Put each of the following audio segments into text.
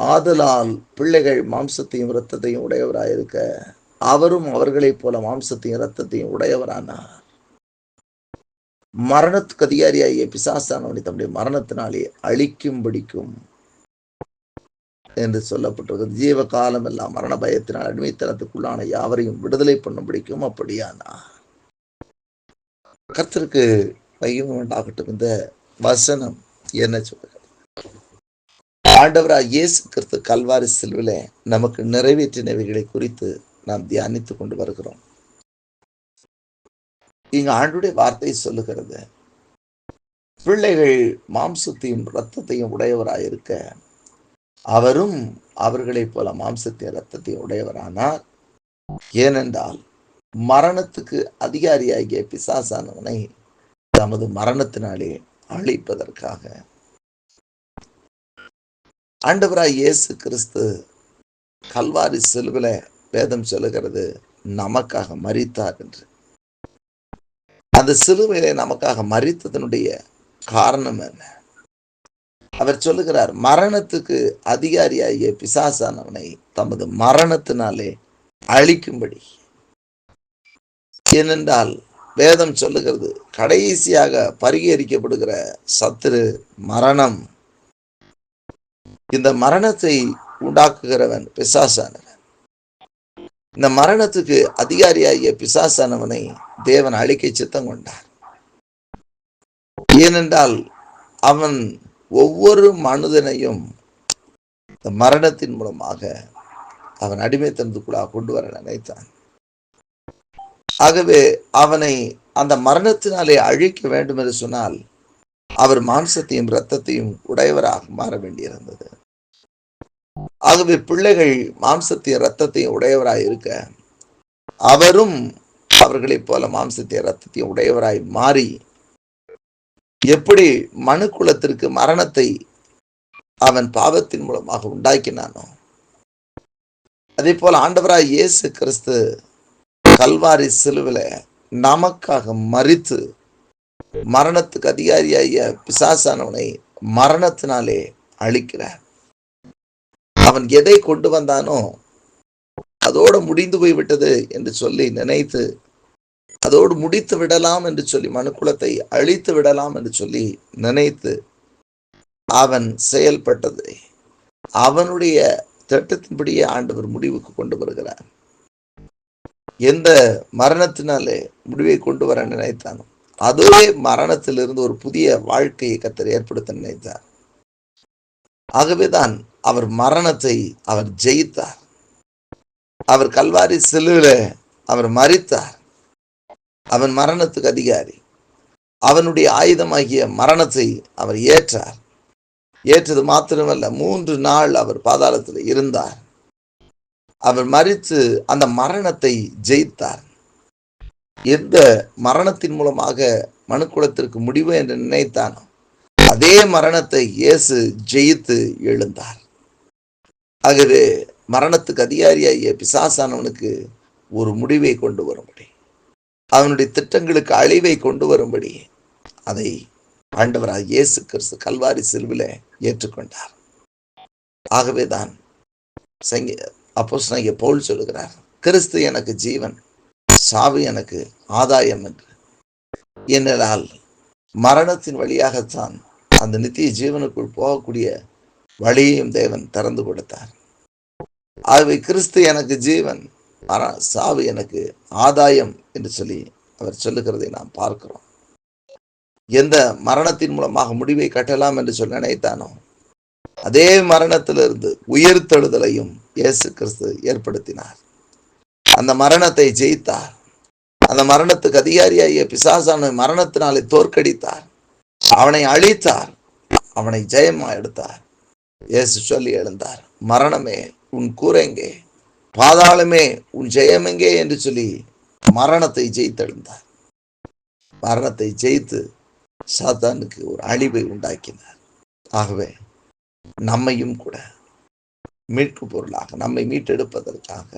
ஆதலால் பிள்ளைகள் மாம்சத்தையும் இரத்தத்தையும் உடையவராயிருக்க அவரும் அவர்களைப் போல மாம்சத்தையும் இரத்தத்தையும் உடையவரானார் மரணத்துக்கு அதிகாரியாகிய பிசாசானவனை தம்முடைய மரணத்தினாலே அழிக்கும்படிக்கும் என்று சொல்லப்பட்டிருக்கிறது. ஜீவ காலம் எல்லாம் மரண பயத்தினால் அடிமைத்தனத்துக்குள்ளான யாவரையும் விடுதலை பண்ணும்படிக்கும் அப்படியானா? கர்த்தருக்கு மையம் உண்டாகட்டும். இந்த வசனம் என்ன சொல்லுகிறது ஆண்டவராக இயேசு கிறிஸ்து கல்வாரி செல்வில நமக்கு நிறைவேற்றினவைகளை குறித்து நாம் தியானித்துக் கொண்டு வருகிறோம். இங்கு ஆண்டுடைய வார்த்தை சொல்லுகிறது பிள்ளைகள் மாம்சத்தையும் இரத்தத்தையும் உடையவராயிருக்க அவரும் அவர்களைப் போல மாம்சத்தையும் இரத்தத்தையும் உடையவரானார். ஏனென்றால் மரணத்துக்கு அதிகாரியாகிய பிசாசானவனை தமது மரணத்தினாலே அழிப்பதற்காக ஆண்டவராய் இயேசு கிறிஸ்து கல்வாரி செல்வில வேதம் சொல்லுகிறது நமக்காக மறித்தார் என்று. அந்த சிலுவையிலே நமக்காக மறித்ததனுடைய காரணம் என்ன? அவர் சொல்லுகிறார் மரணத்துக்கு அதிகாரியாகிய பிசாசானவனை தமது மரணத்தினாலே அழிக்கும்படி. ஏனென்றால் வேதம் சொல்லுகிறது கடைசியாக பரிகரிக்கப்படுகிற சத்துரு மரணம் இந்த மரணத்தை உண்டாக்குகிறவன் பிசாசானவன். இந்த மரணத்துக்கு அதிகாரியாகிய பிசாசானவனை தேவன் அழிக்க சித்தம் கொண்டார். ஏனென்றால் அவன் ஒவ்வொரு மனிதனையும் இந்த மரணத்தின் மூலமாக அவன் அடிமைத்தனத்துக்குள்ளாக கொண்டு வர நினைத்தான். ஆகவே அவனை அந்த மரணத்தினாலே அழிக்க வேண்டும் என்று சொன்னால் அவர் மாம்சத்தையும் இரத்தத்தையும் உடையவராக மாற வேண்டியிருந்தது. ஆகவே பிள்ளைகள் மாம்சத்தையும் இரத்தத்தையும் உடையவராய் இருக்க அவரும் அவர்களைப் போல மாம்சத்தையும் இரத்தத்தையும் உடையவராய் மாறி எப்படி மனு குலத்திற்கு மரணத்தை அவன் பாவத்தின் மூலமாக உண்டாக்கினானோ அதே போல ஆண்டவராய் இயேசு கிறிஸ்து கல்வாரி சிலுவில நமக்காக மறித்து மரணத்துக்கு அதிகாரியாகிய பிசாசானவனை மரணத்தினாலே அழிக்கிறார். அவன் எதை கொண்டு வந்தானோ அதோடு முடிந்து போய்விட்டது என்று சொல்லி நினைத்து அதோடு முடித்து விடலாம் என்று சொல்லி மனுக்குலத்தை அழித்து விடலாம் என்று சொல்லி நினைத்து அவன் செயல்பட்டது. அவனுடைய திட்டத்தின்படியே ஆண்டவர் முடிவுக்கு கொண்டு வருகிறார். எந்த மரணத்தினாலே முடிவை கொண்டு வர நினைத்தானோ அதுவே மரணத்திலிருந்து ஒரு புதிய வாழ்க்கையை கத்தர் ஏற்படுத்த நினைத்தார். ஆகவேதான் அவர் மரணத்தை அவர் ஜெயித்தார். அவர் கல்வாரி செல்லுவில அவர் மறித்தார் அவன் மரணத்துக்கு அதிகாரி. அவனுடைய ஆயுதமாகிய மரணத்தை அவர் ஏற்றார். ஏற்றது மாத்திரமல்ல மூன்று நாள் அவர் பாதாளத்தில் இருந்தார். அவர் மறித்து அந்த மரணத்தை ஜெயித்தார். எந்த மரணத்தின் மூலமாக மனுக்குலத்திற்கு முடிவு என்று நினைத்தானோ அதே மரணத்தை இயேசு ஜெயித்து எழுந்தார். ஆகவே மரணத்துக்கு அதிகாரியாகிய பிசாசானவனுக்கு ஒரு முடிவை கொண்டு வரும்படி அவனுடைய திட்டங்களுக்கு அழிவை கொண்டு வரும்படி அதை ஆண்டவராக இயேசு கிறிஸ்து கல்வாரி சிலுவில ஏற்றுக்கொண்டார். ஆகவேதான் சங்கி அப்போஸ் போல் சொல்லுகிறார் கிறிஸ்து எனக்கு ஜீவன் சாவு எனக்கு ஆதாயம் என்று. என்னால் மரணத்தின் வழியாகத்தான் அந்த நித்திய ஜீவனுக்குள் போகக்கூடிய வழியையும் தேவன் திறந்து கொடுத்தார். ஆகவே கிறிஸ்து எனக்கு ஜீவன் மர சாவு எனக்கு ஆதாயம் என்று சொல்லி அவர் சொல்லுகிறதை நாம் பார்க்கிறோம். எந்த மரணத்தின் மூலமாக முடிவை கட்டலாம் என்று சொல்லி நினைத்தானோ அதே மரணத்திலிருந்து உயிர்த்தெழுதலையும் இயேசு கிறிஸ்து ஏற்படுத்தினார். அந்த மரணத்தை ஜெயித்தார். அந்த மரணத்துக்கு அதிகாரியாகிய பிசாசான மரணத்தினாலே தோற்கடித்தார். அவனை அழித்தார். அவனை ஜெயமா எடுத்தார். இயேசு சொல்லி எழுந்தார் மரணமே உன் கூரெங்கே பாதாளமே உன் ஜெயமெங்கே என்று சொல்லி மரணத்தை ஜெயித்தெழுந்தார். மரணத்தை ஜெயித்து சாத்தானுக்கு ஒரு அழிவை உண்டாக்கினார். ஆகவே நம்மையும் கூட மீட்பு பொருளாக நம்மை மீட்டெடுப்பதற்காக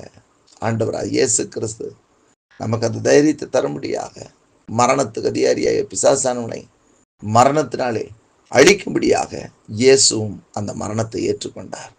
ஆண்டவராக இயேசு கிறிஸ்து நமக்கு அந்த தைரியத்தை தரும்படியாக மரணத்துக்கு அதிகாரியாக பிசாசானவனை மரணத்தினாலே அழிக்கும்படியாக இயேசுவும் அந்த மரணத்தை ஏற்றுக்கொண்டார்.